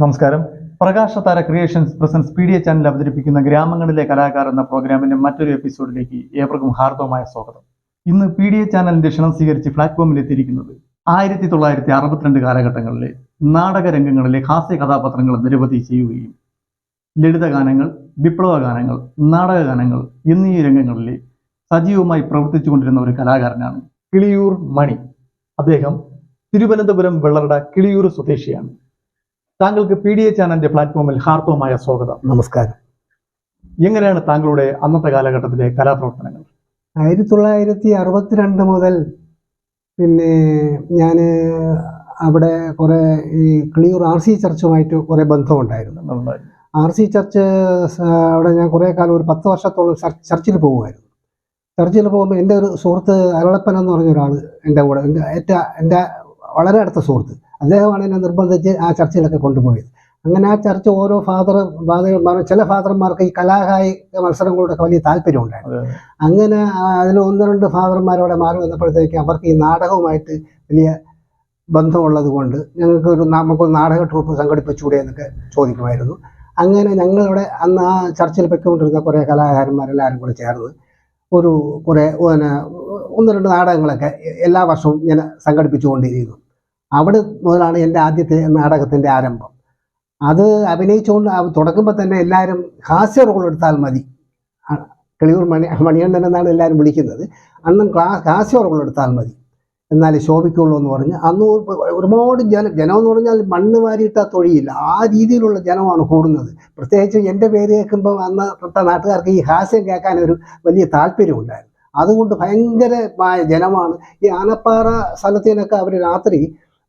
നമസ്കാരം. Prakasha Thara creations presents P D A channel അവതരിപ്പിക്കുന്ന ഗ്രാമങ്ങളിലെ കലാകാർ എന്ന പ്രോഗ്രാമിന്റെ മറ്റൊരു എപ്പിസോഡിലേക്ക് ഏവർക്കും ഹാർദവമായ സ്വാഗതം. ഇന്ന് പി ഡി എ ചാനലിന്റെ ക്ഷണം സ്വീകരിച്ച് പ്ലാറ്റ്ഫോമിൽ എത്തിയിരിക്കുന്നത് ആയിരത്തി തൊള്ളായിരത്തി അറുപത്തിരണ്ട് കാലഘട്ടങ്ങളിലെ നാടകരംഗങ്ങളിലെ ഹാസ്യ കഥാപാത്രങ്ങൾ നിരവധി ചെയ്യുകയും ലളിതഗാനങ്ങൾ വിപ്ലവ ഗാനങ്ങൾ നാടകഗാനങ്ങൾ എന്നീ രംഗങ്ങളിലെ സജീവമായി പ്രവർത്തിച്ചുകൊണ്ടിരുന്ന ഒരു കലാകാരനാണ് കിളിയൂർ മണി. അദ്ദേഹം തിരുവനന്തപുരം വെള്ളറട കിളിയൂർ സ്വദേശിയാണ്. താങ്കൾക്ക് പി ഡി എ ചാനലിന്റെ പ്ലാറ്റ്ഫോമിൽ ഹാർദവമായ സ്വാഗതം. നമസ്കാരം. എങ്ങനെയാണ് താങ്കളുടെ അന്നത്തെ കാലഘട്ടത്തിലെ കലാപ്രവർത്തനങ്ങൾ? ആയിരത്തി തൊള്ളായിരത്തി അറുപത്തിരണ്ട് മുതൽ പിന്നെ ഞാൻ അവിടെ കുറേ ഈ ക്ലിയൂർ ആർ സി ചർച്ചുമായിട്ട് കുറേ ബന്ധമുണ്ടായിരുന്നു. ആർ സി ചർച്ച് അവിടെ ഞാൻ കുറേ കാലം ഒരു പത്ത് വർഷത്തോളം ചർ- ചർച്ചിൽ പോകുമായിരുന്നു. ചർച്ചിൽ പോകുമ്പോൾ എന്റെ ഒരു സുഹൃത്ത് അരളപ്പൻ എന്ന് പറഞ്ഞ ഒരാൾ എന്റെ കൂടെ എന്റെ ഏറ്റവും എന്റെ വളരെ അടുത്ത സുഹൃത്ത്. അദ്ദേഹമാണ് എന്നെ നിർബന്ധിച്ച് ആ ചർച്ചിലൊക്കെ കൊണ്ടുപോയത്. അങ്ങനെ ആ ചർച്ച ഓരോ ഫാദർ ഫാദർമാർ ചില ഫാദർമാർക്ക് ഈ കലാകായിക മത്സരങ്ങളോടൊക്കെ വലിയ താല്പര്യമുണ്ടായിരുന്നു ഉണ്ടായിരുന്നു. അങ്ങനെ അതിൽ ഒന്ന് രണ്ട് ഫാദർമാരോടെ മാറി വന്നപ്പോഴത്തേക്ക് അവർക്ക് ഈ നാടകവുമായിട്ട് വലിയ ബന്ധമുള്ളത് കൊണ്ട് ഞങ്ങൾക്ക് ഒരു നമുക്കൊരു നാടക ട്രൂപ്പ് സംഘടിപ്പിച്ചുകൂടെ എന്നൊക്കെ ചോദിക്കുമായിരുന്നു. അങ്ങനെ ഞങ്ങളിവിടെ അന്ന് ആ ചർച്ചയിൽ പൊയ്ക്കൊണ്ടിരുന്ന കുറേ കലാകാരന്മാരെല്ലാവരും കൂടെ ചേർന്ന് ഒരു കുറേ പിന്നെ ഒന്ന് രണ്ട് നാടകങ്ങളൊക്കെ എല്ലാ വർഷവും ഞാൻ സംഘടിപ്പിച്ചുകൊണ്ടിരിക്കുന്നു. അവിടെ മുതലാണ് എന്റെ ആദ്യത്തെ നാടകത്തിന്റെ ആരംഭം. അത് അഭിനയിച്ചുകൊണ്ട് തുടങ്ങുമ്പോൾ തന്നെ എല്ലാവരും ഹാസ്യ റോൾ എടുത്താൽ മതി. കിളിയൂർ മണി മണിയണ്ണൻ എന്നാണ് എല്ലാവരും വിളിക്കുന്നത്. അന്നും ക്ലാ ഹാസ്യ റോൾ എടുത്താൽ മതി. എന്നാലേ ശോഭിക്കുള്ളൂ എന്ന് പറഞ്ഞ് അന്ന് ഒരുപാട് ജന ജനം എന്ന് പറഞ്ഞാൽ മണ്ണ് വാരിയിട്ട തൊഴിയില്ല. ആ രീതിയിലുള്ള ജനമാണ് കൂടുന്നത്. പ്രത്യേകിച്ച് എന്റെ പേര് കേൾക്കുമ്പോൾ അന്ന് തൊട്ട നാട്ടുകാർക്ക് ഈ ഹാസ്യം കേൾക്കാൻ ഒരു വലിയ താല്പര്യമുണ്ടായിരുന്നു. അതുകൊണ്ട് ഭയങ്കരമായ ജനമാണ്. ഈ ആനപ്പാറ സ്ഥലത്തിനൊക്കെ അവർ രാത്രി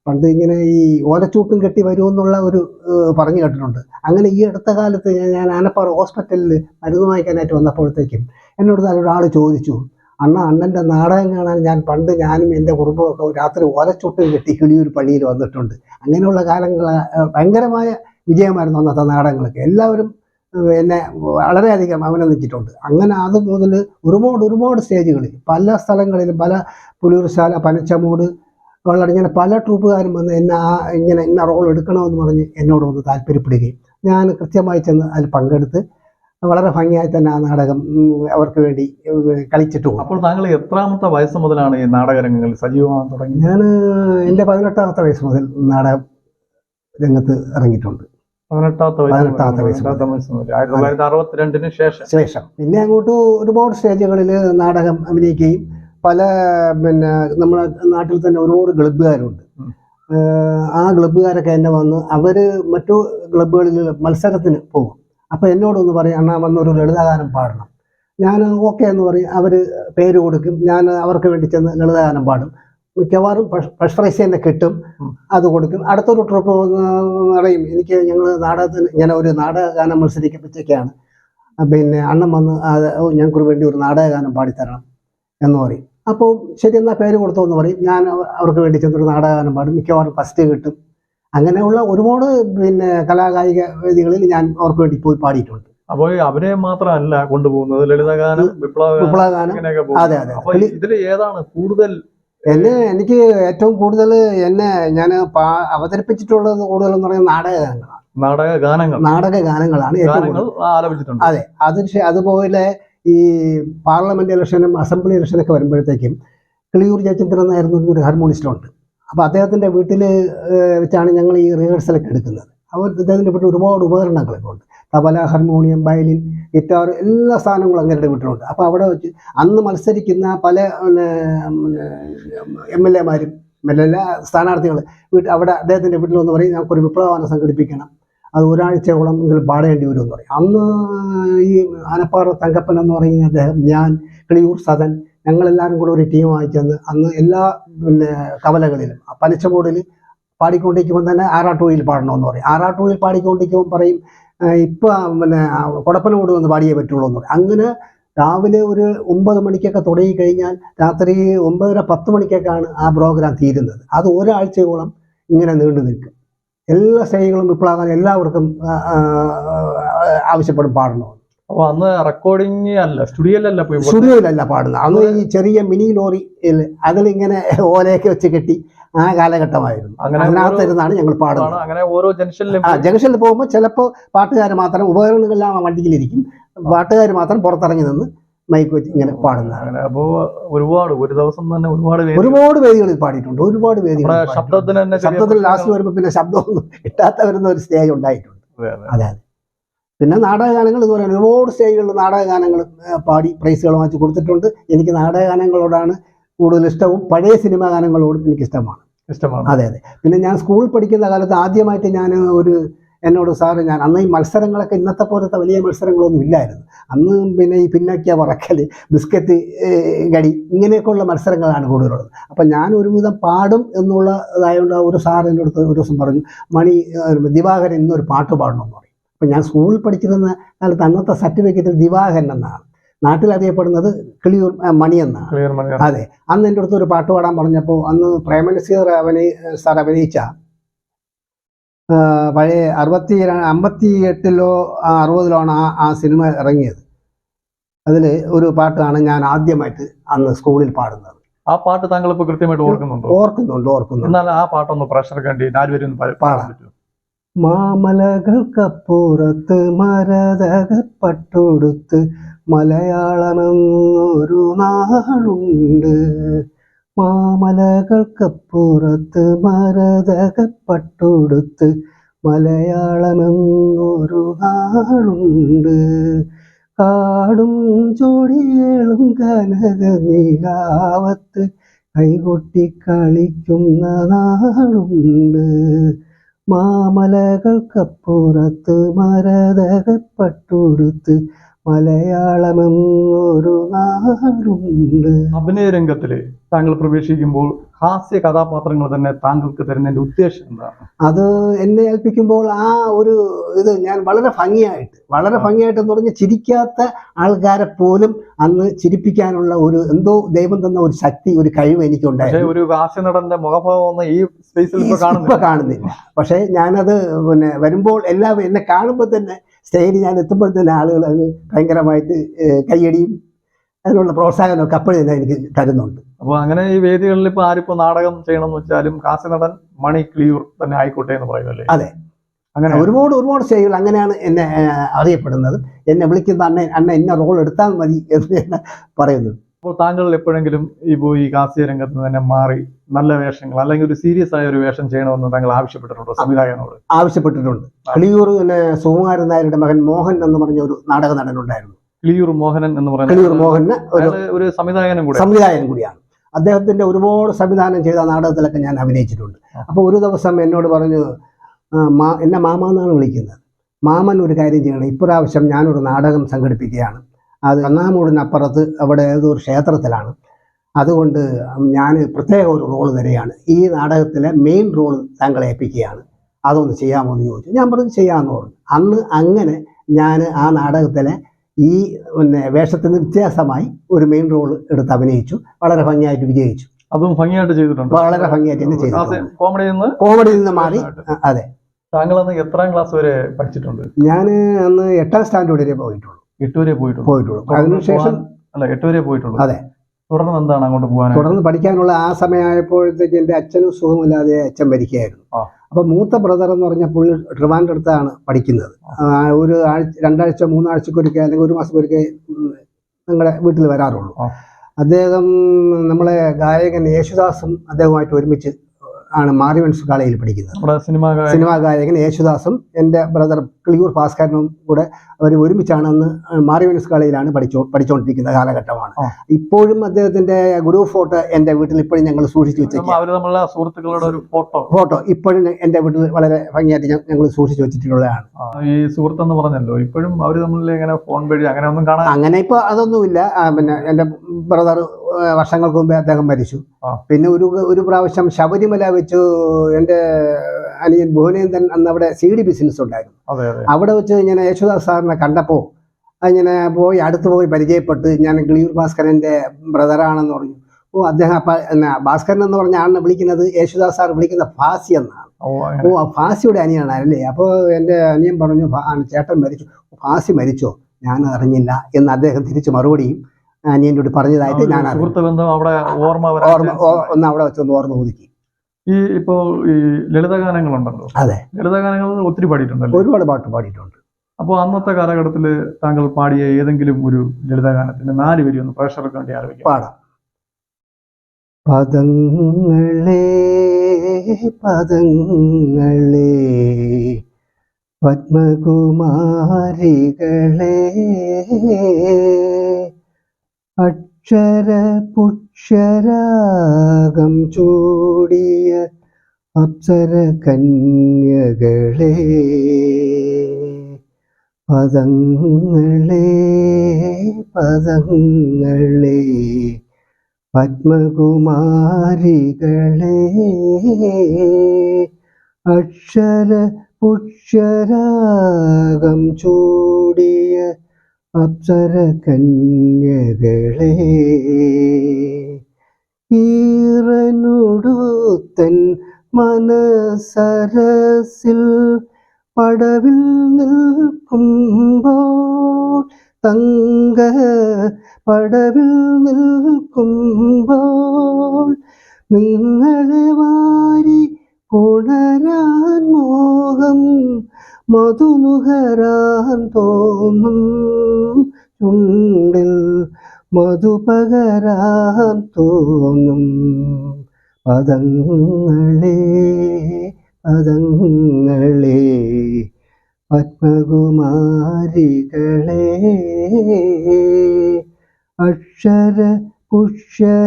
പണ്ട് ഇങ്ങനെ ഈ ഓലച്ചൂട്ടും കെട്ടി വരുമെന്നുള്ള ഒരു പറഞ്ഞു കേട്ടിട്ടുണ്ട്. അങ്ങനെ ഈ അടുത്ത കാലത്ത് ഞാൻ ആനപ്പാറ ഹോസ്പിറ്റലിൽ മരുന്ന് വാങ്ങിക്കാനായിട്ട് വന്നപ്പോഴത്തേക്കും എന്നോട് ഒരാൾ ചോദിച്ചു അണ്ണ അണ്ണന്റെ നാടകം കാണാൻ ഞാൻ പണ്ട് ഞാനും എന്റെ കുടുംബമൊക്കെ രാത്രി ഓലച്ചൂട്ടും കെട്ടി കിളിയൊരു പള്ളിയിൽ വന്നിട്ടുണ്ട്. അങ്ങനെയുള്ള കാലങ്ങൾ ഭയങ്കരമായ വിജയമായിരുന്നു അന്നത്തെ നാടകങ്ങളൊക്കെ. എല്ലാവരും എന്നെ വളരെയധികം അഭിനന്ദിച്ചിട്ടുണ്ട്. അങ്ങനെ അത് മുതൽ ഒരുപാട് ഒരുപാട് സ്റ്റേജുകളിൽ പല സ്ഥലങ്ങളിലും പല പുലിയൂർശാല പനച്ചമൂട് വളരെ ഇങ്ങനെ പല ട്രൂപ്പുകാരും വന്ന് എന്നെ ആ ഇങ്ങനെ ഇന്ന റോൾ എടുക്കണമെന്ന് പറഞ്ഞ് എന്നോട് വന്ന് താല്പര്യപ്പെടുകയും ഞാൻ കൃത്യമായി ചെന്ന് അതിൽ പങ്കെടുത്ത് വളരെ ഭംഗിയായി തന്നെ ആ നാടകം അവർക്ക് വേണ്ടി കളിച്ചിട്ടു അപ്പോൾ താങ്കൾ എത്രാമത്തെ വയസ്സ് മുതലാണ് ഈ നാടകരംഗങ്ങളിൽ സജീവമാകാൻ തുടങ്ങി ഞാൻ എന്റെ പതിനെട്ടാമത്തെ വയസ്സ് മുതൽ നാടകം രംഗത്ത് ഇറങ്ങിയിട്ടുണ്ട്. പതിനെട്ടാമത്തെ ആയിരത്തി തൊള്ളായിരത്തി അറുപത്തിരണ്ടിന് ശേഷം. ശേഷം. പിന്നെ അങ്ങോട്ട് ഒരുപാട് സ്റ്റേജുകളിൽ നാടകം അഭിനയിക്കുകയും പല പിന്നെ നമ്മുടെ നാട്ടിൽ തന്നെ ഒരുപാട് ക്ലബ്ബുകാരുണ്ട്. ആ ക്ലബ്ബുകാരൊക്കെ എന്നെ വന്ന് അവർ മറ്റു ക്ലബ്ബുകളിൽ മത്സരത്തിന് പോകും. അപ്പോൾ എന്നോടൊന്ന് പറയും അണ്ണാ വന്നൊരു ലളിതഗാനം പാടണം. ഞാൻ ഓക്കെ എന്ന് പറയും അവർ പേര് കൊടുക്കും. ഞാൻ അവർക്ക് വേണ്ടി ചെന്ന് ലളിതഗാനം പാടും. മിക്കവാറും പ്രഷറൈസ് പ്രൈസ് തന്നെ കിട്ടും. അത് കൊടുക്കും. അടുത്തൊരു ട്രിപ്പ് പറയും എനിക്ക് ഞങ്ങൾ നാടകത്തിന് ഞാൻ ഒരു നാടകഗാനം മത്സരിക്കപ്പോഴത്തേക്കാണ് പിന്നെ അണ്ണൻ വന്ന് അത് ഞങ്ങൾക്ക് വേണ്ടി ഒരു നാടകഗാനം പാടിത്തരണം എന്ന് പറയും. അപ്പോൾ ശരി എന്നാൽ പേര് കൊടുത്തോ എന്ന് പറയും. ഞാൻ അവർക്ക് വേണ്ടി ചെന്നൊരു നാടകഗാനം പാടും. മിക്കവാറും ഫസ്റ്റ് കിട്ടും. അങ്ങനെയുള്ള ഒരുപാട് പിന്നെ കലാകായിക വേദികളിൽ ഞാൻ അവർക്ക് വേണ്ടി പോയി പാടിയിട്ടുണ്ട്. അപ്പോൾ അവരെ അഭിനയം മാത്രമല്ല കൊണ്ടുപോകുന്നത്? ലളിതഗാനം വിപ്ലവഗാനം അതെ, അതെ. ഇതിൽ ഏതാണ് കൂടുതൽ എന്നെ എനിക്ക് ഏറ്റവും കൂടുതൽ എന്നെ ഞാൻ അവതരിപ്പിച്ചിട്ടുള്ളത് അവതരിപ്പിച്ചിട്ടുള്ളത് കൂടുതലെന്ന് പറയുന്നത് നാടകഗാനങ്ങളാണ്. നാടക ഗാനങ്ങൾ നാടക ഗാനങ്ങളാണ് ഏറ്റവും കൂടുതൽ അതെ അത് അതുപോലെ ഈ പാർലമെന്റ് ഇലക്ഷനും അസംബ്ലി ഇലക്ഷനൊക്കെ വരുമ്പോഴത്തേക്കും കിളിയൂർ ജയചന്ദ്രൻ എന്നായിരുന്നു ഒരു ഹാർമോണിസ്റ്റ് ഉണ്ട്. അപ്പോൾ അദ്ദേഹത്തിന്റെ വീട്ടിൽ വെച്ചാണ് ഞങ്ങൾ ഈ റിഹേഴ്സലൊക്കെ എടുക്കുന്നത്. അവർ അദ്ദേഹത്തിന്റെ വീട്ടിൽ ഒരുപാട് ഉപകരണങ്ങളൊക്കെ ഉണ്ട്. തബല ഹാർമോണിയം വയലിൻ ഗിറ്റാർ എല്ലാ സാധനങ്ങളും അങ്ങേരുടെ വീട്ടിലുണ്ട്. അപ്പോൾ അവിടെ വെച്ച് അന്ന് മത്സരിക്കുന്ന പല എം എൽ എമാരും എല്ലാ സ്ഥാനാർത്ഥികൾ വീട്ടിൽ അവിടെ അദ്ദേഹത്തിന്റെ വീട്ടിൽ വന്ന് പറയും ഞങ്ങൾക്കൊരു വിപ്ലവം സംഘടിപ്പിക്കണം. അത് ഒരാഴ്ചയോളം എങ്കിലും പാടേണ്ടി വരുമെന്ന് പറയും. അന്ന് ഈ ആനപ്പാറ തങ്കപ്പൻ എന്ന് പറയുന്ന അദ്ദേഹം ഞാൻ കിളിയൂർ സദൻ ഞങ്ങളെല്ലാവരും കൂടെ ഒരു ടീമായി ചെന്ന് അന്ന് എല്ലാ പിന്നെ കവലകളിലും പനച്ചമൂടിൽ പാടിക്കൊണ്ടിരിക്കുമ്പോൾ തന്നെ ആറാട്ടുവയിൽ പാടണമെന്ന് പറയും. ആറാട്ടുവയിൽ പാടിക്കൊണ്ടിരിക്കുമ്പോൾ പറയും ഇപ്പം പിന്നെ കൊടപ്പനോട് വന്ന് പാടിയേ പറ്റുള്ളൂ എന്ന് പറയും. അങ്ങനെ രാവിലെ ഒരു ഒമ്പത് മണിക്കൊക്കെ തുടങ്ങി കഴിഞ്ഞാൽ രാത്രി ഒമ്പതര പത്ത് മണിക്കൊക്കെയാണ് ആ പ്രോഗ്രാം തീരുന്നത്. അത് ഒരാഴ്ചയോളം ഇങ്ങനെ നീണ്ടു നിൽക്കും. എല്ലാ സ്ത്രീകളും വിപ്ലവം എല്ലാവർക്കും ആവശ്യപ്പെടും പാടണമെന്ന്. അപ്പൊ അന്ന് റെക്കോർഡിങ് അല്ല സ്റ്റുഡിയോയിലല്ല പോയി സ്റ്റുഡിയോയിലല്ല പാടുന്നത്. അന്ന് ഈ ചെറിയ മിനി ലോറി അതിലിങ്ങനെ ഓലയൊക്കെ വെച്ച് കെട്ടി ആ കാലഘട്ടമായിരുന്നു. അങ്ങനെ അതിനകത്തിരുന്നാണ് ഞങ്ങൾ പാടുന്നത്. അങ്ങനെ ഓരോ ജംഗ്ഷനിലും ആ ജംഗ്ഷനിൽ പോകുമ്പോൾ ചിലപ്പോൾ പാട്ടുകാർ മാത്രം ഉപകരണങ്ങളെല്ലാം ആ വണ്ടിയിലിരിക്കും പാട്ടുകാർ മാത്രം പുറത്തിറങ്ങി നിന്ന് മൈക്ക് വെച്ച് ഇങ്ങനെ പാടുന്നതാണ്. അപ്പോ ഒരുപാട് ഒരു ദിവസം തന്നെ ഒരുപാട് ഒരുപാട് വേദികളിൽ പാടിയിട്ടുണ്ട്. ഒരുപാട് വേദികൾ. ശബ്ദത്തിന് ശബ്ദത്തിൽ ലാസ്റ്റ് വരുമ്പോൾ പിന്നെ ശബ്ദമൊന്നും കിട്ടാത്ത വരുന്ന ഒരു സ്റ്റേജ് ഉണ്ടായിട്ടുണ്ട്. അതെ, അതെ. പിന്നെ നാടകഗാനങ്ങൾ ഇതുപോലെ ഒരുപാട് സ്റ്റേജുകളിൽ നാടകഗാനങ്ങൾ ഗാനങ്ങൾ പാടി പ്രൈസുകൾ വാങ്ങിച്ച് കൊടുത്തിട്ടുണ്ട്. എനിക്ക് നാടകഗാനങ്ങളോടാണ് കൂടുതൽ ഇഷ്ടവും. പഴയ സിനിമാ ഗാനങ്ങളോടും എനിക്ക് ഇഷ്ടമാണ്. ഇഷ്ടമാണ് അതെ അതെ. പിന്നെ ഞാൻ സ്കൂളിൽ പഠിക്കുന്ന കാലത്ത് ആദ്യമായിട്ട് ഞാൻ ഒരു എന്നോട് സാറ് ഞാൻ അന്ന് ഈ മത്സരങ്ങളൊക്കെ ഇന്നത്തെ പോലത്തെ വലിയ മത്സരങ്ങളൊന്നും ഇല്ലായിരുന്നു. അന്ന് പിന്നെ ഈ പിന്നാക്കിയ പറക്കൽ ബിസ്ക്കറ്റ് കടി ഗടി ഇങ്ങനെയൊക്കെയുള്ള മത്സരങ്ങളാണ് കൂടുതലുള്ളത്. അപ്പം ഞാൻ ഒരുവിധം പാടും എന്നുള്ളതായതുകൊണ്ട് ഒരു സാർ എന്റെ അടുത്ത് ഒരു ദിവസം പറഞ്ഞു മണി ദിവാകരൻ ഇന്നൊരു പാട്ട് പാടണമെന്ന് പറയും അപ്പം ഞാൻ സ്കൂളിൽ പഠിച്ചിരുന്ന കാലത്ത് അന്നത്തെ സർട്ടിഫിക്കറ്റിൽ ദിവാകരൻ എന്നാണ്. നാട്ടിൽ അറിയപ്പെടുന്നത് കിളിയൂർ മണി എന്നാണ്. അതെ. അന്ന് എന്റെ അടുത്ത് ഒരു പാട്ട് പാടാൻ പറഞ്ഞപ്പോൾ അന്ന് പ്രേമനസീർ അഭിനയി സാർ അഭിനയിച്ച പഴയ അറുപത്തി അമ്പത്തി എട്ടിലോ അറുപതിലോ ആണ് ആ ആ സിനിമ ഇറങ്ങിയത്. അതിൽ ഒരു പാട്ടാണ് ഞാൻ ആദ്യമായിട്ട് അന്ന് സ്കൂളിൽ പാടുന്നത്. ആ പാട്ട് താങ്കൾ ഇപ്പൊ കൃത്യമായിട്ട് ഓർക്കുന്നുണ്ടോ? ഓർക്കുന്നുണ്ട് ഓർക്കുന്നുണ്ട്. എന്നാൽ ആ പാട്ടൊന്ന് പ്രഷർ കണ്ടി നാലുപേരും പാടാൻ പറ്റുമോ? മാമലകൾക്കപ്പുറത്ത് മരതകപ്പട്ടൊടുത്ത് മലയാളമെന്നൊരു നാടുണ്ട് മാമലകൾക്കപ്പുറത്ത് മരതകപ്പട്ടൊടുത്ത് മലയാളമെന്നൊരു നാളുണ്ട്. കാടും ചൊടിയേളും കനക നീലാവത്ത് കൈകൊട്ടി കളിക്കുന്ന നാടുണ്ട് മാമലകൾക്കപ്പുറത്ത് മരതകപ്പട്ടുടുത്ത് മലയാളമെന്നൊരു നാടുണ്ട്. അഭിനയ രംഗത്തിൽ താങ്കൾ പ്രവേശിക്കുമ്പോൾ ഹാസ്യ കഥാപാത്രങ്ങൾ തന്നെ താങ്കൾക്ക് തരുന്നതിന്റെ ഉദ്ദേശം എന്താണ്? അത് എന്നെ ഏൽപ്പിക്കുമ്പോൾ ആ ഒരു ഇത് ഞാൻ വളരെ ഭംഗിയായിട്ട് വളരെ ഭംഗിയായിട്ട് എന്ന് പറഞ്ഞാൽ ചിരിക്കാത്ത ആൾക്കാരെ പോലും അന്ന് ചിരിപ്പിക്കാനുള്ള ഒരു എന്തോ ദൈവം തന്ന ഒരു ശക്തി ഒരു കഴിവ് എനിക്ക് എനിക്കുണ്ടായിരുന്നു ഒരു ഹാസ്യ നടന്റെ മുഖഭാവം ഈ സ്പേസിൽ കാണുന്നില്ല. പക്ഷേ ഞാനത് പിന്നെ വരുമ്പോൾ എല്ലാവരും എന്നെ കാണുമ്പോൾ തന്നെ സ്റ്റേജിൽ ഞാൻ എത്തുമ്പോൾ തന്നെ ആളുകൾ അത് ഭയങ്കരമായിട്ട് കൈയടിയും കയ്യടിയും അതിനുള്ള പ്രോത്സാഹനമൊക്കെ അപ്പോഴും തന്നെ എനിക്ക് തരുന്നുണ്ട്. അപ്പൊ അങ്ങനെ ഈ വേദികളിൽ ഇപ്പൊ ആരിപ്പോ നാടകം ചെയ്യണമെന്ന് വെച്ചാലും കാസി നടൻ മണി ക്ലിയർ തന്നെ ആയിക്കോട്ടെ എന്ന് പറയുമല്ലേ? അതെ. അങ്ങനെ. ഒരുപാട് ഒരുപാട് സ്റ്റേജുകൾ അങ്ങനെയാണ് എന്നെ അറിയപ്പെടുന്നത്. എന്നെ വിളിക്കുന്ന അണ്ണ അണ്ണ ഇന്ന റോൾ എടുത്താൽ മതി എന്ന് പറയുന്നത് പറയുന്നു. അപ്പോൾ താങ്കൾ എപ്പോഴെങ്കിലും ഈ കാസ്യ രംഗത്ത് തന്നെ മാറി നല്ല വേഷങ്ങൾ അല്ലെങ്കിൽ ഒരു സീരിയസ് ആയ ഒരു വേഷം ചെയ്യണമെന്ന് താങ്കൾ ആവശ്യപ്പെട്ടിട്ടുണ്ടോ സംവിധായകനോട്? ആവശ്യപ്പെട്ടിട്ടുണ്ട്. കിളിയൂർ പിന്നെ സുകുമാരൻ നായരുടെ മകൻ മോഹൻ എന്ന് പറഞ്ഞ ഒരു നാടക നടനുണ്ടായിരുന്നു ക്ലിയൂർ മോഹനൻ എന്ന് കിളിയൂർ പറയുന്നത് മോഹന് ഒരു സംവിധായകനും കൂടെ. സംവിധായകൻ കൂടിയാണ്. അദ്ദേഹത്തിന്റെ ഒരുപാട് സംവിധാനം ചെയ്ത നാടകത്തിലൊക്കെ ഞാൻ അഭിനയിച്ചിട്ടുണ്ട്. അപ്പോൾ ഒരു ദിവസം എന്നോട് പറഞ്ഞു "ആ, മാ എന്നെ മാമ എന്നാണ് വിളിക്കുന്നത്. മാമൻ ഒരു കാര്യം ചെയ്യണം. ഇപ്രാവശ്യം ഞാനൊരു നാടകം സംഘടിപ്പിക്കുകയാണ്. അത് കണ്ണാമൂടിനപ്പുറത്ത് അവിടെ ഏതോ ഒരു ക്ഷേത്രത്തിലാണ്. അതുകൊണ്ട് ഞാൻ പ്രത്യേക ഒരു റോൾ തരികയാണ്. ഈ നാടകത്തിലെ മെയിൻ റോൾ താങ്കളെ ഏൽപ്പിക്കുകയാണ്. അതൊന്ന് ചെയ്യാമോ എന്ന് ചോദിച്ചു. ഞാൻ പറഞ്ഞു ചെയ്യാമെന്ന് പറഞ്ഞു. അന്ന് അങ്ങനെ ഞാൻ ആ നാടകത്തിലെ ഈ പിന്നെ വേഷത്തിന് വ്യത്യാസമായി ഒരു മെയിൻ റോൾ എടുത്ത് അഭിനയിച്ചു. വളരെ ഭംഗിയായിട്ട് വിജയിച്ചു. അതും ഭംഗിയായിട്ട് ചെയ്തിട്ടുണ്ട്. വളരെ ഭംഗിയായിട്ട് തന്നെ ചെയ്തിട്ടുണ്ട്. കോമഡിയിൽ നിന്ന് കോമഡിയിൽ നിന്ന് മാറി അതെ. താങ്കൾ അന്ന് എത്രാം ക്ലാസ് വരെ പഠിച്ചിട്ടുണ്ട്? ഞാൻ അന്ന് എട്ടാം സ്റ്റാൻഡേർഡ് വരെ പോയിട്ടുള്ളൂ. എട്ട് വരെ പോയിട്ടുള്ളൂ. പോയിട്ടുള്ളൂ അതിനുശേഷം അല്ല എട്ട് വരെ പോയിട്ടുള്ളൂ. അതെ. തുടർന്ന് എന്താണ് അങ്ങോട്ട് പോകാൻ തുടർന്ന് പഠിക്കാനുള്ള ആ സമയമായപ്പോഴത്തേക്ക് എന്റെ അച്ഛനും സുഖമില്ലാതെ അച്ഛൻ മരിക്കുകയായിരുന്നു. ആ. അപ്പൊ മൂത്ത ബ്രദർ എന്ന് പറഞ്ഞ പുള്ളി ട്രിവാൻഡ്രത്താണ് പഠിക്കുന്നത്. ഒരു ആഴ്ച രണ്ടാഴ്ച മൂന്നാഴ്ചക്കൊരിക്കൽ അല്ലെങ്കിൽ ഒരു മാസക്കൊരിക്കൽ ഞങ്ങളുടെ നിങ്ങളുടെ വീട്ടിൽ വരാറുള്ളൂ. അദ്ദേഹം നമ്മളെ ഗായകൻ യേശുദാസും അദ്ദേഹവുമായിട്ട് ഒരുമിച്ച് ആണ് മാറിവൻസ് കോളേജിൽ പഠിക്കുന്നത്. സിനിമ ഗായകൻ യേശുദാസും എന്റെ ബ്രദർ ക്ലിയൂർ ഭാസ്കരനും കൂടെ അവർ ഒരുമിച്ചാണ് അന്ന് മാറിവൻസ് കോളേജിലാണ് പഠിച്ചോ പഠിച്ചുകൊണ്ടിരിക്കുന്ന കാലഘട്ടമാണ്. ഇപ്പോഴും അദ്ദേഹത്തിന്റെ ഗുരു ഫോട്ടോ എന്റെ വീട്ടിൽ ഇപ്പോഴും ഞങ്ങൾ സൂക്ഷിച്ചു വെച്ചിട്ടുണ്ട് ഫോട്ടോ. ഫോട്ടോ ഇപ്പോഴും എന്റെ വീട്ടിൽ വളരെ ഭംഗിയായിട്ട് ഞങ്ങൾ സൂക്ഷിച്ചു വെച്ചിട്ടുള്ളതാണ്. ഈ സുഹൃത്ത് എന്ന് പറഞ്ഞല്ലോ ഇപ്പോഴും അവർ തമ്മിൽ ഇങ്ങനെ ഫോൺ വഴി അങ്ങനെ ഒന്നും കാണാൻ അങ്ങനെ ഇപ്പോൾ അതൊന്നുമില്ല. പിന്നെ എന്റെ ബ്രദർ വർഷങ്ങൾക്ക് മുമ്പേ അദ്ദേഹം മരിച്ചു. പിന്നെ ഒരു ഒരു പ്രാവശ്യം ശബരിമല വെച്ച് എന്റെ അനിയൻ ഭുവനേന്ദ്രൻ അന്ന് അവിടെ സി ഡി ബിസിനസ് ഉണ്ടായിരുന്നു. അവിടെ വെച്ച് ഇങ്ങനെ യേശുദാസ് സാറിനെ കണ്ടപ്പോൾ ഇങ്ങനെ പോയി അടുത്ത് പോയി പരിചയപ്പെട്ട് ഞാൻ ഗ്ലീർ ഭാസ്കരന്റെ ബ്രദറാണെന്ന് പറഞ്ഞു. ഓ അദ്ദേഹം അപ്പം എന്നാ ഭാസ്കരൻ എന്ന് പറഞ്ഞ ആളിനെ വിളിക്കുന്നത് യേശുദാസ് സാർ വിളിക്കുന്ന ഫാസി എന്നാണ്. ഓ ആ ഫാസിയുടെ അനിയനാണ് അല്ലേ അപ്പോൾ എന്റെ അനിയൻ പറഞ്ഞു ചേട്ടൻ മരിച്ചു. ഫാസി മരിച്ചോ? ഞാൻ അറിഞ്ഞില്ല എന്ന് അദ്ദേഹം തിരിച്ചു മറുപടിയും അനിയന്റെ കൂടി പറഞ്ഞതായിട്ട് ഞാൻ. സുഹൃത്ത് ബന്ധം അവിടെ ഓർമ്മ ഓർമ്മ. ഒന്ന് അവിടെ വെച്ചൊന്ന് ഓർമ്മ ഒതുക്കി ഈ ഇപ്പോൾ ഈ ലളിതഗാനങ്ങളുണ്ടല്ലോ? അതെ. ലളിതഗാനങ്ങൾ ഒത്തിരി പാടിയിട്ടുണ്ടല്ലോ? ഒരുപാട് പാട്ട് പാടിയിട്ടുണ്ട്. അപ്പോൾ അന്നത്തെ കാലഘട്ടത്തിൽ താങ്കൾ പാടിയ ഏതെങ്കിലും ഒരു ലളിതഗാനത്തിന്റെ നാല് വരി ഒന്ന് പ്രേക്ഷകർക്ക് വേണ്ടി ആലോചിക്കാം. പാടാം. പദങ്ങളെ പദങ്ങളെ പത്മകുമാരികളെ അക്ഷര പുക്ഷരാഗം ചൂടിയ അപ്സര കന്യകളെ പദങ്ങളെ പദങ്ങളെ പത്മകുമാരികളെ അക്ഷര പുക്ഷരാഗം ചൂടിയ അപ്സര കന്യകളെ ഈറനുടുത്തൻ മനസരസിൽ പടവിൽ നിൽക്കുമ്പോൾ തങ്ക പടവിൽ നിൽക്കുമ്പോൾ നിങ്ങളെ വാരി പുണരാൻ മോഹം മധുമുഖരാൻ തോന്നും ചുണ്ടിൽ മധുപകരാൻ തോന്നും. പദങ്ങളെ പദങ്ങളെ പത്മകുമാരികളെ അക്ഷര പുഷ്യരാഗം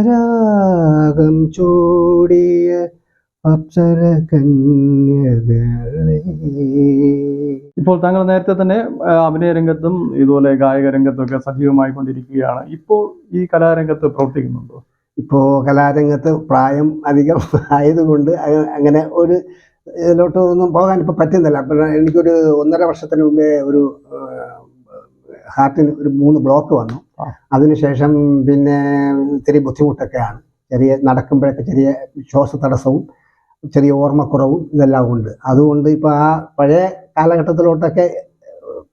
ചൂടിയ ഇപ്പോൾ താങ്കൾ നേരത്തെ തന്നെ അഭിനയ രംഗത്തും ഇതുപോലെ ഗായക രംഗത്തും ഒക്കെ സജീവമായി കൊണ്ടിരിക്കുകയാണ്. ഇപ്പോൾ ഈ കലാരംഗത്ത് പ്രവർത്തിക്കുന്നുണ്ടോ? ഇപ്പോൾ കലാരംഗത്ത് പ്രായം അധികം ആയതുകൊണ്ട് അങ്ങനെ ഒരു ഇതിലോട്ട് ഒന്നും പോകാൻ ഇപ്പോൾ പറ്റുന്നില്ല. എനിക്കൊരു ഒന്നര വർഷത്തിന് മുമ്പേ ഒരു ഹാർട്ടിന് ഒരു മൂന്ന് ബ്ലോക്ക് വന്നു. അതിനുശേഷം പിന്നെ ഇത്തിരി ബുദ്ധിമുട്ടൊക്കെയാണ്. ചെറിയ നടക്കുമ്പോഴൊക്കെ ചെറിയ ശ്വാസ തടസ്സവും ചെറിയ ഓർമ്മക്കുറവ് ഇതെല്ലാം ഉണ്ട്. അതുകൊണ്ട് ഇപ്പോൾ ആ പഴയ കാലഘട്ടത്തിലോട്ടൊക്കെ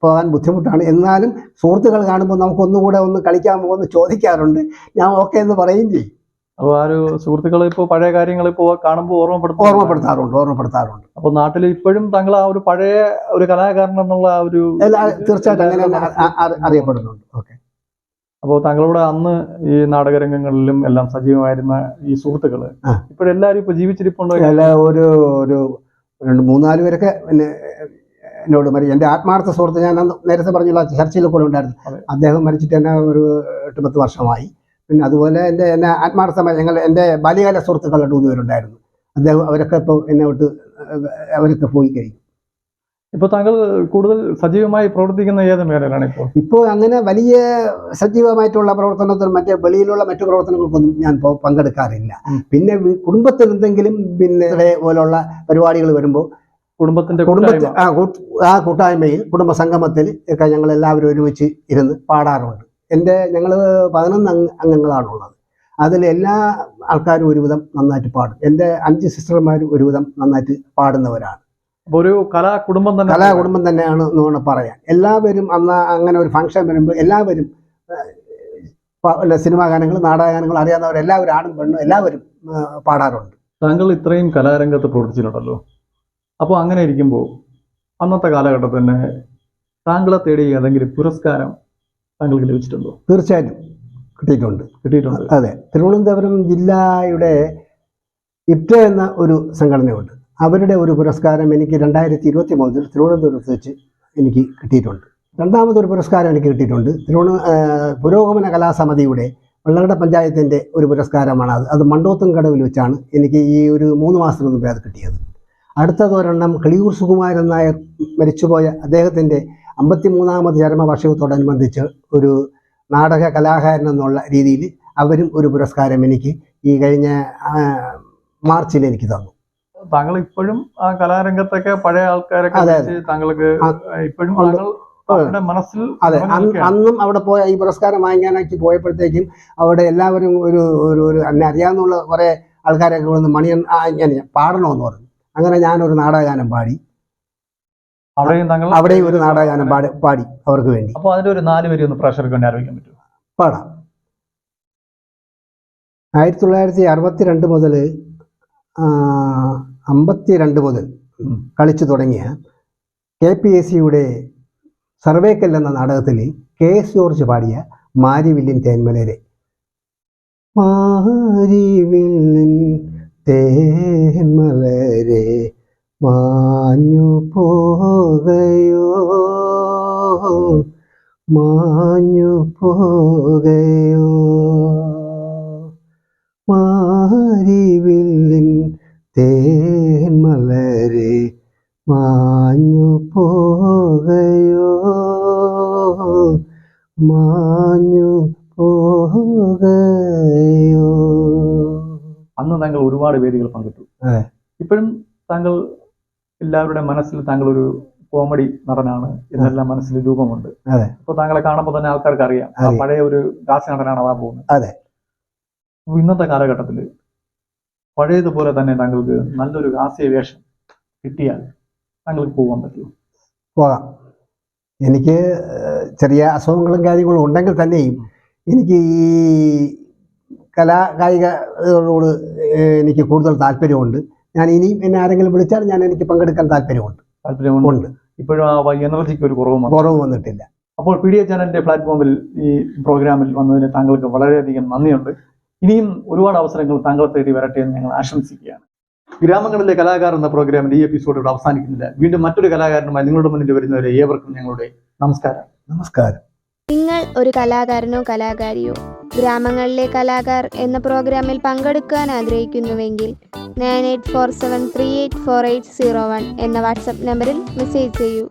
പോകാൻ ബുദ്ധിമുട്ടാണ്. എന്നാലും സുഹൃത്തുക്കൾ കാണുമ്പോൾ നമുക്ക് ഒന്നുകൂടെ ഒന്ന് കളിക്കാൻ എന്ന് ചോദിക്കാറുണ്ട്. ഞാൻ ഓക്കെ എന്ന് പറയുകയും ചെയ്യും. അപ്പോൾ ആ ഒരു സുഹൃത്തുക്കൾ ഇപ്പോൾ പഴയ കാര്യങ്ങൾ ഇപ്പോൾ കാണുമ്പോൾ ഓർമ്മപ്പെടുത്തും ഓർമ്മപ്പെടുത്താറുണ്ട് ഓർമ്മപ്പെടുത്താറുണ്ട്. അപ്പോൾ നാട്ടിൽ ഇപ്പോഴും താങ്കൾ ആ ഒരു പഴയ ഒരു കലാകാരൻ എന്നുള്ള ആ ഒരു തീർച്ചയായിട്ടും അങ്ങനെ അറിയപ്പെടുന്നുണ്ട്. ഓക്കെ. അപ്പോൾ താങ്കളോട് അന്ന് ഈ നാടകരംഗങ്ങളിലും എല്ലാം സജീവമായിരുന്ന ഈ സുഹൃത്തുക്കൾ ആ. ഇപ്പോഴെല്ലാരും ഇപ്പൊ ജീവിച്ചിരിപ്പുണ്ടോ? അല്ല ഒരു ഒരു രണ്ട് മൂന്നാൽ പേരൊക്കെ പിന്നെ എന്നോട് മരി എന്റെ ആത്മാർത്ഥ സുഹൃത്ത് ഞാൻ അന്ന് നേരത്തെ പറഞ്ഞുള്ള ചർച്ചയിൽ കൂടെ ഉണ്ടായിരുന്നു. അദ്ദേഹം മരിച്ചിട്ട് തന്നെ ഒരു എട്ട് പത്ത് വർഷമായി. പിന്നെ അതുപോലെ എന്റെ എന്നെ ആത്മാർത്ഥമായി ഞങ്ങൾ എന്റെ ബാല്യകാല സുഹൃത്തുക്കൾ രണ്ട് മൂന്ന് പേരുണ്ടായിരുന്നു. അദ്ദേഹം അവരൊക്കെ ഇപ്പോൾ എന്നെ വിട്ട് അവരൊക്കെ പോയി കഴിഞ്ഞു ഇപ്പൊ താങ്കൾ കൂടുതൽ സജീവമായി പ്രവർത്തിക്കുന്ന ഏത് മേഖലയിലാണ് ഇപ്പോൾ? ഇപ്പോൾ അങ്ങനെ വലിയ സജീവമായിട്ടുള്ള പ്രവർത്തനത്തിൽ മറ്റേ വെളിയിലുള്ള മറ്റു പ്രവർത്തനങ്ങൾക്കൊന്നും ഞാൻ പങ്കെടുക്കാറില്ല. പിന്നെ കുടുംബത്തിൽ എന്തെങ്കിലും പിന്നെ ഇതേപോലുള്ള പരിപാടികൾ വരുമ്പോൾ കുടുംബത്തിന്റെ കുടുംബത്തിൽ ആ കൂട്ടായ്മയിൽ കുടുംബ സംഗമത്തിൽ ഒക്കെ ഞങ്ങൾ എല്ലാവരും ഒരുമിച്ച് ഇരുന്ന് പാടാറുണ്ട്. എന്റെ ഞങ്ങൾ പതിനൊന്ന് അംഗ അംഗങ്ങളാണുള്ളത്. അതിൽ എല്ലാ ആൾക്കാരും ഒരുവിധം നന്നായിട്ട് പാടും. എന്റെ അഞ്ച് സിസ്റ്റർമാരും ഒരുവിധം നന്നായിട്ട് പാടുന്നവരാണ്. ഒരു കലാ കുടുംബം തന്നെ കലാ കുടുംബം തന്നെയാണ് എന്ന് വേണം പറയാൻ. എല്ലാവരും അന്ന് അങ്ങനെ ഒരു ഫംഗ്ഷൻ വരുമ്പോൾ എല്ലാവരും സിനിമാ ഗാനങ്ങൾ നാടകഗാനങ്ങൾ അറിയാവുന്നവർ എല്ലാവരും ആണും പെണ്ണും എല്ലാവരും പാടാറുണ്ട്. താങ്കൾ ഇത്രയും കലാരംഗത്ത് പ്രവർത്തിച്ചിട്ടുണ്ടല്ലോ. അപ്പോൾ അങ്ങനെ ഇരിക്കുമ്പോൾ അന്നത്തെ കാലഘട്ടത്തിൽ തന്നെ താങ്കളെ തേടി ഏതെങ്കിലും പുരസ്കാരം താങ്കൾക്ക് ലഭിച്ചിട്ടുണ്ടോ? തീർച്ചയായിട്ടും കിട്ടിയിട്ടുണ്ട്. കിട്ടിയിട്ടുണ്ട്. അതെ. തിരുവനന്തപുരം ജില്ലയുടെ ഇപ്റ്റ എന്ന ഒരു സംഘടനയുണ്ട്. അവരുടെ ഒരു പുരസ്കാരം എനിക്ക് രണ്ടായിരത്തി ഇരുപത്തി മൂന്നിൽ തിരുവനന്തപുരത്ത് വെച്ച് എനിക്ക് കിട്ടിയിട്ടുണ്ട്. രണ്ടാമതൊരു പുരസ്കാരം എനിക്ക് കിട്ടിയിട്ടുണ്ട്. തിരുവന പുരോഗമന കലാസമിതിയുടെ വെള്ളകട പഞ്ചായത്തിന്റെ ഒരു പുരസ്കാരമാണ് അത്. അത് മണ്ടോത്തും കടവിൽ വെച്ചാണ് എനിക്ക് ഈ ഒരു മൂന്ന് മാസം മുമ്പേ അത് കിട്ടിയത്. അടുത്തതൊരെണ്ണം കിളിയൂർ സുകുമാരൻ നായർ മരിച്ചുപോയ അദ്ദേഹത്തിന്റെ അമ്പത്തിമൂന്നാമത് ചരമവർഷത്തോടനുബന്ധിച്ച് ഒരു നാടക കലാകാരൻ എന്നുള്ള രീതിയിൽ അവരും ഒരു പുരസ്കാരം എനിക്ക് ഈ കഴിഞ്ഞ മാർച്ചിൽ എനിക്ക് തന്നു. താങ്കൾ ഇപ്പോഴും ആ കലാരംഗത്തൊക്കെ പഴയ ആൾക്കാരൊക്കെ താങ്കൾക്ക് ഇപ്പോഴും. താങ്കൾ മനസ്സിൽ അതെ. അന്ന് അവിടെ പോയ ഈ പുരസ്കാരം വാങ്ങിക്കാനായിട്ട് പോയപ്പോഴത്തേക്കും അവിടെ എല്ലാവരും ഒരു ഒരു ഒരു എന്നെ അറിയാവുന്ന കുറേ ആൾക്കാരൊക്കെ വന്ന് മണിയൻ ഞാൻ പാടണമെന്ന് പറഞ്ഞു. അങ്ങനെ ഞാനൊരു നാടകഗാനം പാടി. അവിടെയും ഒരു നാടകഗാനം പാടി പാടി അവർക്ക് വേണ്ടി. അപ്പോൾ അതിന്റെ ഒരു നാല് വരി ഒന്ന് പ്രേക്ഷകർക്ക് വേണ്ടി ആലോചിക്കാൻ പറ്റുമോ? പാടാം. ആയിരത്തി തൊള്ളായിരത്തി അറുപത്തിരണ്ട് മുതൽ അമ്പത്തി രണ്ട് മുതൽ. കളിച്ചു തുടങ്ങിയ കെ പി എസ് സിയുടെ സർവേക്കൽ എന്ന നാടകത്തിൽ കെ എസ് ജോർജ് പാടിയ മാരിവില്ലിൻ തേന്മലരെ. മാരിവില്ലിൻ തേന്മലരെ മാഞ്ഞു പോകയോ? മാഞ്ഞു പോകയോ? മാരിവില്ലിൻ മാഞ്ഞു പോകയോ അന്ന് താങ്കൾ ഒരുപാട് വേദികൾ പങ്കിട്ടു. ഇപ്പോഴും താങ്കൾ എല്ലാവരുടെ മനസ്സിൽ താങ്കൾ ഒരു കോമഡി നടനാണ് എന്നെല്ലാം മനസ്സിൽ രൂപമുണ്ട്. അപ്പൊ താങ്കളെ കാണുമ്പോൾ തന്നെ ആൾക്കാർക്ക് അറിയാം. പഴയ ഒരു ഹാസ്യ നടനാണ് അതാ പോകുന്നത്. അതെ. ഇന്നത്തെ കാലഘട്ടത്തിൽ പഴയതുപോലെ തന്നെ താങ്കൾക്ക് നല്ലൊരു ഹാസ്യ വേഷം കിട്ടിയാൽ താങ്കൾക്ക് പോകാൻ പറ്റുമോ? പോകാം. എനിക്ക് ചെറിയ അസുഖങ്ങളും കാര്യങ്ങളും ഉണ്ടെങ്കിൽ തന്നെയും എനിക്ക് ഈ കലാ കായികകളോട് ഏഹ്, എനിക്ക് കൂടുതൽ താല്പര്യമുണ്ട്. ഞാൻ ഇനിയും എന്നെ ആരെങ്കിലും വിളിച്ചാൽ ഞാൻ എനിക്ക് പങ്കെടുക്കാൻ താല്പര്യമുണ്ട്. താല്പര്യമുണ്ട്. ഇപ്പോഴും ആ എനർജിക്ക് ഒരു കുറവ് കുറവ് വന്നിട്ടില്ല. അപ്പോൾ പി ഡി എ ചാനലിന്റെ പ്ലാറ്റ്ഫോമിൽ ഈ പ്രോഗ്രാമിൽ വന്നതിന് താങ്കൾക്ക് വളരെയധികം നന്ദിയുണ്ട്. ഇനിയും ഒരുപാട് അവസരങ്ങൾ താങ്കളെ തേടി വരട്ടെ എന്ന് ഞങ്ങൾ ആശംസിക്കുകയാണ്. ഗ്രാമങ്ങളിലെ കലാകാരൻ എന്ന പ്രോഗ്രാമിന്റെ ഈ എപ്പിസോഡ് ഇവിടെ അവസാനിക്കുന്നില്ല. വീണ്ടും മറ്റൊരു കലാകാരനുമായി നിങ്ങളുടെ മുന്നിൽ വരുന്നവരെ ഏവർക്കും ഞങ്ങളുടെ നമസ്കാരം. നമസ്കാരം. നിങ്ങൾ ഒരു കലാകാരനോ കലാകാരിയോ ഗ്രാമങ്ങളിലെ കലാകാർ എന്ന പ്രോഗ്രാമിൽ പങ്കെടുക്കാൻ ആഗ്രഹിക്കുന്നുവെങ്കിൽ nine eight four seven three eight four eight zero one എന്ന വാട്സപ്പ് നമ്പറിൽ മെസ്സേജ് ചെയ്യൂ.